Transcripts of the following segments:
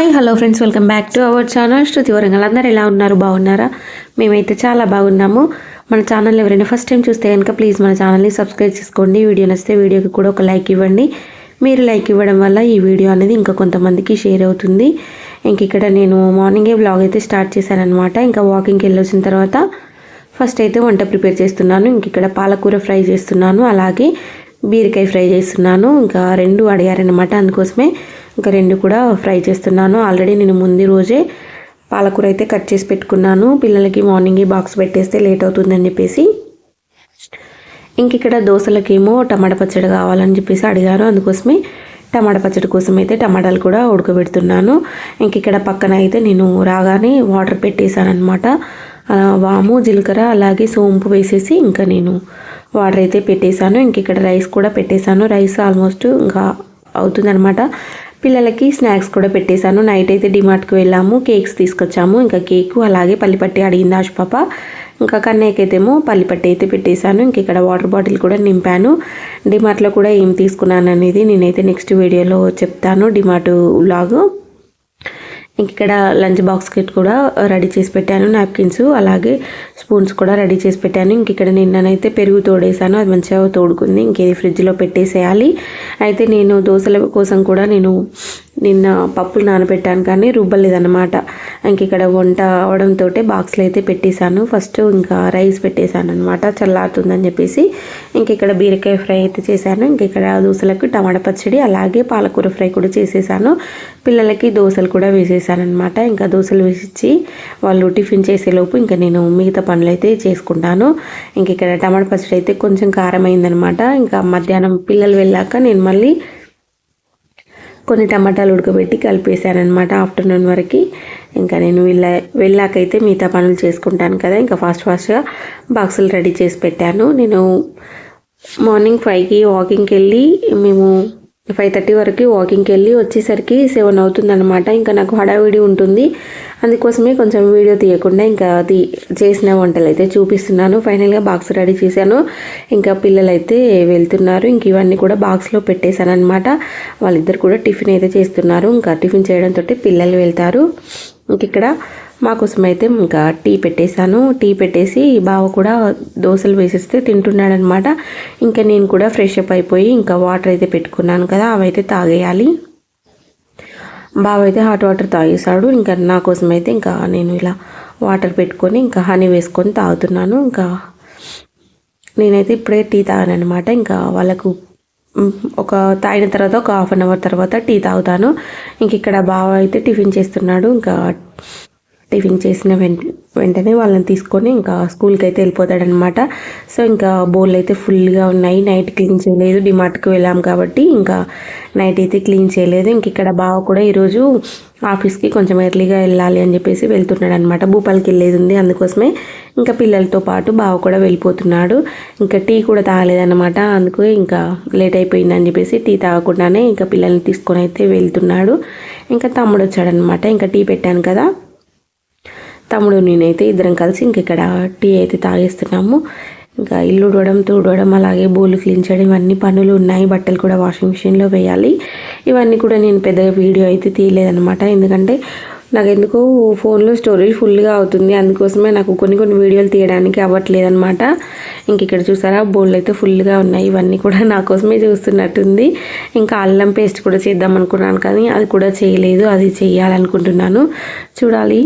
Hi hello friends welcome back to our channel. Shruthi Warangal అందరు ఎలా ఉన్నారు? బాగున్నారా? మేమైతే చాలా బాగున్నాము. మన ఛానల్ ఎవరైనా ఫస్ట్ టైం చూస్తే కనుక ప్లీజ్ మన ఛానల్ని సబ్స్క్రైబ్ చేసుకోండి. వీడియో నచ్చితే వీడియోకి కూడా ఒక లైక్ ఇవ్వండి. మీరు లైక్ ఇవ్వడం వల్ల ఈ వీడియో అనేది ఇంకా కొంతమందికి షేర్ అవుతుంది. ఇంక ఇక్కడ నేను మార్నింగే బ్లాగ్ అయితే స్టార్ట్ చేశాను అనమాట ఇంకా వాకింగ్కి వెళ్ళొచ్చిన తర్వాత ఫస్ట్ అయితే వంట ప్రిపేర్ చేస్తున్నాను. ఇంక ఇక్కడ పాలకూర ఫ్రై చేస్తున్నాను. అలాగే బీరకాయ ఫ్రై చేస్తున్నాను. ఇంకా రెండు అడిగారనమాట అందుకోసమే. ఇంకా రెండు కూడా ఫ్రై చేస్తున్నాను. ఆల్రెడీ నేను ముందు రోజే పాలకూర అయితే కట్ చేసి పెట్టుకున్నాను. పిల్లలకి మార్నింగ్ బాక్స్ పెట్టేస్తే లేట్ అవుతుందని చెప్పేసి. ఇంక ఇక్కడ దోశలకేమో టమాటా పచ్చడి కావాలని చెప్పేసి అడిగారు అందుకోసమే టమాటా పచ్చడి కోసం అయితే టమాటాలు కూడా ఉడకబెడుతున్నాను. ఇంక ఇక్కడ పక్కన అయితే నేను రాగానే వాటర్ పెట్టేశానమాట వాము జీలకర్ర అలాగే సోంపు వేసేసి ఇంకా నేను వాటర్ అయితే పెట్టేశాను. ఇంక ఇక్కడ రైస్ కూడా పెట్టేశాను. రైస్ ఆల్మోస్ట్ ఇంకా అవుతుందనమాట పిల్లలకి స్నాక్స్ కూడా పెట్టేశాను. నైట్ అయితే డిమార్ట్కి వెళ్ళాము. కేక్స్ తీసుకొచ్చాము. ఇంకా కేకు అలాగే పల్లిపట్టి అడిగింది ఆశ పాప. ఇంకా కన్నయ్యకైతేమో పల్లిపట్టి అయితే పెట్టేశాను. ఇంక ఇక్కడ వాటర్ బాటిల్ కూడా నింపాను. డిమార్ట్లో కూడా ఏం తీసుకున్నాను అనేది నేనైతే నెక్స్ట్ వీడియోలో చెప్తాను. డిమార్ట్ లాగు ఇక్కడ లంచ్ బాక్స్ కిట్ కూడా రెడీ చేసి పెట్టాను నాప్కిన్స్ అలాగే స్పూన్స్ కూడా రెడీ చేసి పెట్టాను. ఇంక ఇక్కడ నిన్ననైతే పెరుగు తోడేసాను అది మంచిగా తోడుకుంది. ఇంకేది ఫ్రిడ్జ్లో పెట్టేసేయాలి. అయితే నేను దోశల కోసం కూడా నేను నిన్న పప్పులు నానబెట్టాను కానీ రుబ్బలేదన్నమాట. ఇంక ఇక్కడ వంట అవడంతో బాక్స్లో అయితే పెట్టేశాను. ఫస్ట్ ఇంకా రైస్ పెట్టేశాను అనమాట చల్లారుతుందని చెప్పేసి ఇంక ఇక్కడ బీరకాయ ఫ్రై అయితే చేశాను. ఇంక ఇక్కడ దోశలకు టమాటా పచ్చడి అలాగే పాలకూర ఫ్రై కూడా చేసేసాను పిల్లలకి దోశలు కూడా వేసేసాను అనమాట ఇంకా దోశలు వేసి వాళ్ళు టిఫిన్ చేసేలోపు ఇంకా నేను మిగతా పనులు అయితే చేసుకుంటాను. ఇంక ఇక్కడ టమాటా పచ్చడి అయితే కొంచెం కారం అయిందనమాట ఇంకా మధ్యాహ్నం పిల్లలు వెళ్ళాక నేను మళ్ళీ కొన్ని టమాటాలు ఉడకబెట్టి కలిపేశానమాట ఆఫ్టర్నూన్ వరకు. ఇంకా నేను వెళ్ళ వెళ్ళాకైతే మిగతా పనులు చేసుకుంటాను కదా. ఇంకా ఫాస్ట్ ఫాస్ట్గా బాక్సులు రెడీ చేసి పెట్టాను. నేను మార్నింగ్ ఫైవ్కి వాకింగ్కి వెళ్ళి మేము ఫైవ్ థర్టీ వరకు వాకింగ్కి వెళ్ళి వచ్చేసరికి సెవెన్ అవుతుందన్నమాట. ఇంకా నాకు హడావిడి ఉంటుంది. అందుకోసమే కొంచెం వీడియో తీయకుండా ఇంకా అది చేసిన వంటలు అయితే చూపిస్తున్నాను. ఫైనల్గా బాక్స్ రెడీ చేశాను. ఇంకా పిల్లలు అయితే వెళ్తున్నారు. ఇంక ఇవన్నీ కూడా బాక్స్లో పెట్టేశాను అనమాట వాళ్ళిద్దరు కూడా టిఫిన్ అయితే చేస్తున్నారు. ఇంకా టిఫిన్ చేయడంతో పిల్లలు వెళ్తారు. ఇంక ఇక్కడ మా కోసం అయితే ఇంకా టీ పెట్టేశాను. టీ పెట్టేసి బావ కూడా దోశలు వేసేస్తే తింటున్నాడనమాట. ఇంకా నేను కూడా ఫ్రెష్ అప్ అయిపోయి ఇంకా వాటర్ అయితే పెట్టుకున్నాను కదా అవైతే తాగేయాలి. బావ అయితే హాట్ వాటర్ తాగేశాడు. ఇంకా నా కోసం అయితే ఇంకా నేను ఇలా వాటర్ పెట్టుకొని ఇంకా హనీ వేసుకొని తాగుతున్నాను. ఇంకా నేనైతే ఇప్పుడే టీ తాగానమాట ఇంకా వాళ్ళకు ఒక తాగిన తర్వాత ఒక హాఫ్ అన్ అవర్ తర్వాత టీ తాగుతాను. ఇంక ఇక్కడ బావ అయితే టిఫిన్ చేస్తున్నాడు. ఇంకా టిఫిన్ చేసిన వెంట వెంటనే వాళ్ళని తీసుకొని ఇంకా స్కూల్కి అయితే వెళ్ళిపోతాడనమాట. సో ఇంకా బోల్ అయితే ఫుల్గా ఉన్నాయి. నైట్ క్లీన్ చేయలేదు. డిమార్ట్కి వెళ్ళాం కాబట్టి ఇంకా నైట్ అయితే క్లీన్ చేయలేదు. ఇంక ఇక్కడ బావ కూడా ఈరోజు ఆఫీస్కి కొంచెం ఎర్లీగా వెళ్ళాలి అని చెప్పేసి వెళ్తున్నాడు అనమాట భూపాలకి వెళ్ళేది ఉంది. అందుకోసమే ఇంకా పిల్లలతో పాటు బావ కూడా వెళ్ళిపోతున్నాడు. ఇంకా టీ కూడా తాగలేదన్నమాట అందుకు ఇంకా లేట్ అయిపోయిందని చెప్పేసి టీ తాగకుండానే ఇంకా పిల్లల్ని తీసుకొని అయితే వెళ్తున్నాడు. ఇంకా తమ్ముడు వచ్చాడనమాట. ఇంకా టీ పెట్టాను కదా. తమ్ముడు నేనైతే ఇద్దరం కలిసి ఇంక ఇక్కడ టీ అయితే తాగేస్తున్నాము. ఇంకా ఇల్లు ఉడవడం తుడవడం అలాగే బోలు క్లీన్ చేయడం ఇవన్నీ పనులు ఉన్నాయి. బట్టలు కూడా వాషింగ్ మిషన్లో వేయాలి. ఇవన్నీ కూడా నేను పెద్దగా వీడియో అయితే తీయలేదనమాట ఎందుకంటే నాకు ఎందుకో ఫోన్లో స్టోరేజ్ ఫుల్గా అవుతుంది. అందుకోసమే నాకు కొన్ని కొన్ని వీడియోలు తీయడానికి అవ్వట్లేదు అనమాట ఇంక ఇక్కడ చూసారా బోళ్ళు అయితే ఫుల్గా ఉన్నాయి. ఇవన్నీ కూడా నా కోసమే చూస్తున్నట్టుంది. ఇంకా అల్లం పేస్ట్ కూడా చేద్దాం అనుకున్నాను కానీ అది కూడా చేయలేదు. అది చేయాలనుకుంటున్నాను. చూడాలి.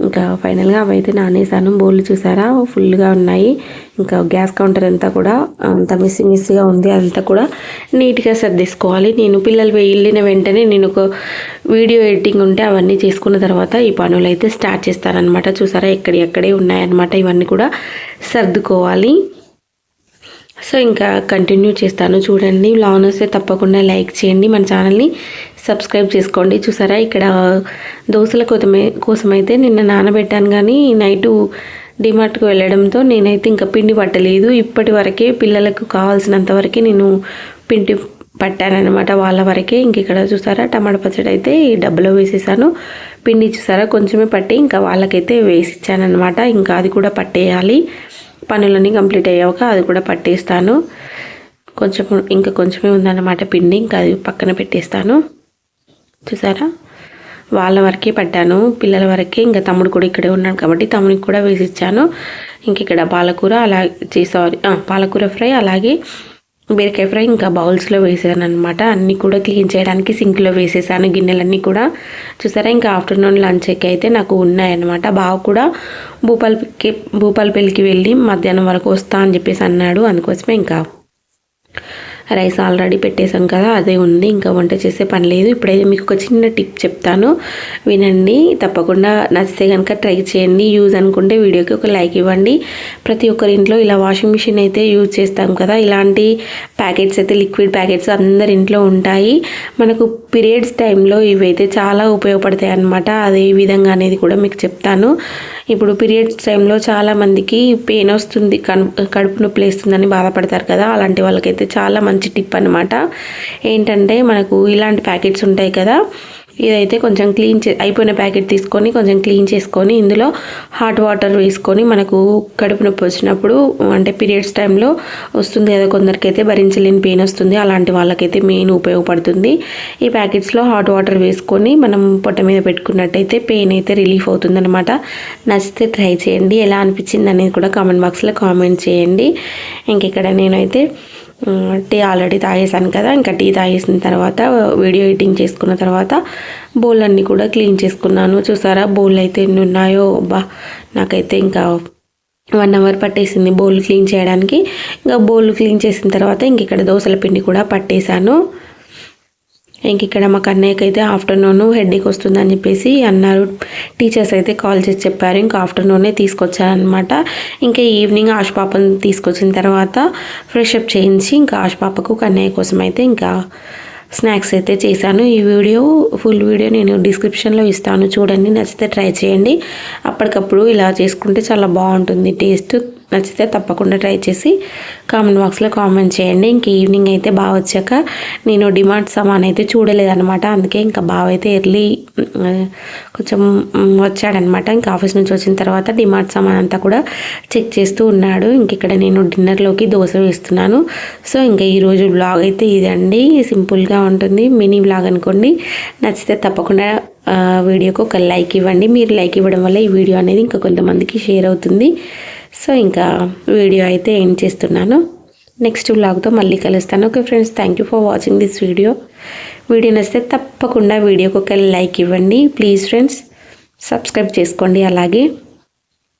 ఇంకా ఫైనల్గా అవైతే నానేసాను బోళ్ళు చూసారా? ఫుల్గా ఉన్నాయి. ఇంకా గ్యాస్ కౌంటర్ అంతా కూడా అంత మిస్సి మిస్సిగా ఉంది. అంతా కూడా నీట్గా సర్దేసుకోవాలి. నేను పిల్లలు వెళ్ళిన వెంటనే నేను ఒక వీడియో ఎడిటింగ్ ఉంటే అవన్నీ చేసుకున్న తర్వాత ఈ పనులు అయితే స్టార్ట్ చేస్తారనమాట చూసారా? ఎక్కడి ఎక్కడే ఉన్నాయన్నమాట. ఇవన్నీ కూడా సర్దుకోవాలి. సో ఇంకా కంటిన్యూ చేస్తాను. చూడండి. లాన్ వస్తే తప్పకుండా లైక్ చేయండి మన ఛానల్ని. సబ్స్క్రైబ్ చేసుకోండి. చూసారా? ఇక్కడ దోశల కోసమే కోసమైతే నిన్న నానబెట్టాను కానీ నైటు డిమార్ట్కి వెళ్ళడంతో నేనైతే ఇంకా పిండి పట్టలేదు. ఇప్పటి వరకే పిల్లలకు కావాల్సినంత వరకే నేను పిండి పట్టానమాట వాళ్ళ వరకే ఇంక ఇక్కడ చూసారా? టమాటా పచ్చడి అయితే ఈ డబ్బులో వేసేసాను. పిండి చూసారా? కొంచెమే పట్టి ఇంకా వాళ్ళకైతే వేసి ఇచ్చానమాట ఇంకా అది కూడా పట్టేయాలి. పనులన్నీ కంప్లీట్ అయ్యాక అది కూడా పట్టేస్తాను. కొంచెం ఇంకా కొంచెమే ఉందన్నమాట పిండి. ఇంకా అది పక్కన పెట్టేస్తాను. చూసారా? వాళ్ళ వరకే పట్టాను పిల్లల వరకే ఇంకా తమ్ముడు కూడా ఇక్కడే ఉన్నాడు కాబట్టి తమ్ముడికి కూడా వేసి ఇచ్చాను. ఇంక ఇక్కడ పాలకూర అలా సారీ పాలకూర ఫ్రై అలాగే బీరకాయ ఫ్రై ఇంకా బౌల్స్లో వేసాను అనమాట అన్నీ కూడా క్లీన్ చేయడానికి సింక్లో వేసేసాను గిన్నెలన్నీ కూడా. చూసారా ఇంకా ఆఫ్టర్నూన్ లంచ్కి అయితే నాకు ఉన్నాయన్నమాట. బావ కూడా భూపాలపల్లికి భూపాలపల్లికి వెళ్ళి మధ్యాహ్నం వరకు వస్తా అని చెప్పేసి అన్నాడు. అందుకోసమే ఇంకా రైస్ ఆల్రెడీ పెట్టేశాం కదా అదే ఉంది. ఇంకా వంట చేసే పని లేదు. ఇప్పుడైతే మీకు ఒక చిన్న టిప్ చెప్తాను. వినండి తప్పకుండా నచ్చితే కనుక ట్రై చేయండి. యూజ్ అనుకుంటే వీడియోకి ఒక లైక్ ఇవ్వండి. ప్రతి ఒక్కరి ఇంట్లో ఇలా వాషింగ్ మిషన్ అయితే యూజ్ చేస్తాం కదా. ఇలాంటి ప్యాకెట్స్ అయితే లిక్విడ్ ప్యాకెట్స్ అందరి ఇంట్లో ఉంటాయి. మనకు పీరియడ్స్ టైంలో ఇవైతే చాలా ఉపయోగపడతాయి అన్నమాట. అదే విధంగా అనేది కూడా మీకు చెప్తాను. ఇప్పుడు పీరియడ్స్ టైంలో చాలామందికి పెయిన్ వస్తుంది కడుపు నొప్పి వేస్తుందని బాధపడతారు కదా. అలాంటి వాళ్ళకైతే చాలా మంచి టిప్ అనమాట ఏంటంటే మనకు ఇలాంటి ప్యాకెట్స్ ఉంటాయి కదా ఇదైతే కొంచెం క్లీన్ చే అయిపోయిన ప్యాకెట్ తీసుకొని కొంచెం క్లీన్ చేసుకొని ఇందులో హాట్ వాటర్ వేసుకొని మనకు కడుపు నొప్పి వచ్చినప్పుడు అంటే పీరియడ్స్ టైంలో వస్తుంది కదా కొందరికైతే భరించలేని పెయిన్ వస్తుంది అలాంటి వాళ్ళకైతే మెయిన్ ఉపయోగపడుతుంది. ఈ ప్యాకెట్స్లో హాట్ వాటర్ వేసుకొని మనం పొట్ట మీద పెట్టుకున్నట్టయితే పెయిన్ అయితే రిలీఫ్ అవుతుందనమాట నచ్చితే ట్రై చేయండి ఎలా అనిపించింది అనేది కూడా కామెంట్ బాక్స్లో కామెంట్ చేయండి. ఇంకెక్కడ నేనైతే టీ ఆల్రెడీ తాగేసాను కదా ఇంకా టీ తాగేసిన తర్వాత వీడియో ఎడిటింగ్ చేసుకున్న తర్వాత బౌల్ అన్నీ కూడా క్లీన్ చేసుకున్నాను. చూసారా బౌల్ అయితే ఎన్ని ఉన్నాయో బా నాకైతే ఇంకా వన్ అవర్ పట్టేసింది బౌల్ క్లీన్ చేయడానికి. ఇంకా బౌల్ క్లీన్ చేసిన తర్వాత ఇంక ఇక్కడ దోశల పిండి కూడా పట్టేశాను. ఇంక ఇక్కడ మా కన్నయ్యకి అయితే ఆఫ్టర్నూన్ హెడ్ఏక్ వస్తుందని చెప్పేసి అన్నారు. టీచర్స్ అయితే కాల్ చేసి చెప్పారు. ఇంకా ఆఫ్టర్నూనే తీసుకొచ్చారనమాట ఇంకా ఈవినింగ్ ఆశ పాపను తీసుకొచ్చిన తర్వాత ఫ్రెష్ అప్ చేయించి ఇంకా ఆశ పాపకు కన్నయ్య కోసం అయితే ఇంకా స్నాక్స్ అయితే చేశాను. ఈ వీడియో ఫుల్ వీడియో నేను డిస్క్రిప్షన్లో ఇస్తాను. చూడండి నచ్చితే ట్రై చేయండి. అప్పటికప్పుడు ఇలా చేసుకుంటే చాలా బాగుంటుంది టేస్ట్. నచ్చితే తప్పకుండా ట్రై చేసి కామెంట్ బాక్స్లో కామెంట్ చేయండి. ఇంక ఈవినింగ్ అయితే బాగా వచ్చాక నేను డిమార్ట్ సామాన్ అయితే చూడలేదనమాట అందుకే ఇంకా బాగా అయితే ఎర్లీ కొంచెం వచ్చాడనమాట ఇంకా ఆఫీస్ నుంచి వచ్చిన తర్వాత డిమార్ట్ సామాన్ అంతా కూడా చెక్ చేస్తూ ఉన్నాడు. ఇంక ఇక్కడ నేను డిన్నర్లోకి దోశ వేస్తున్నాను. సో ఇంకా ఈరోజు బ్లాగ్ అయితే ఇదండి. సింపుల్గా ఉంటుంది. మినీ బ్లాగ్ అనుకోండి. నచ్చితే తప్పకుండా వీడియోకి ఒక లైక్ ఇవ్వండి. మీరు లైక్ ఇవ్వడం వల్ల ఈ వీడియో అనేది ఇంకా కొంతమందికి షేర్ అవుతుంది. సో ఇంకా వీడియో అయితే ఏం చేస్తున్నాను. నెక్స్ట్ వ్లాగ్తో మళ్ళీ కలుస్తాను. Okay friends thank you for watching this video video నచ్చితే తప్పకుండా వీడియోకి ఒక లైక్ ఇవ్వండి. ప్లీజ్ ఫ్రెండ్స్ సబ్స్క్రైబ్ చేసుకోండి అలాగే.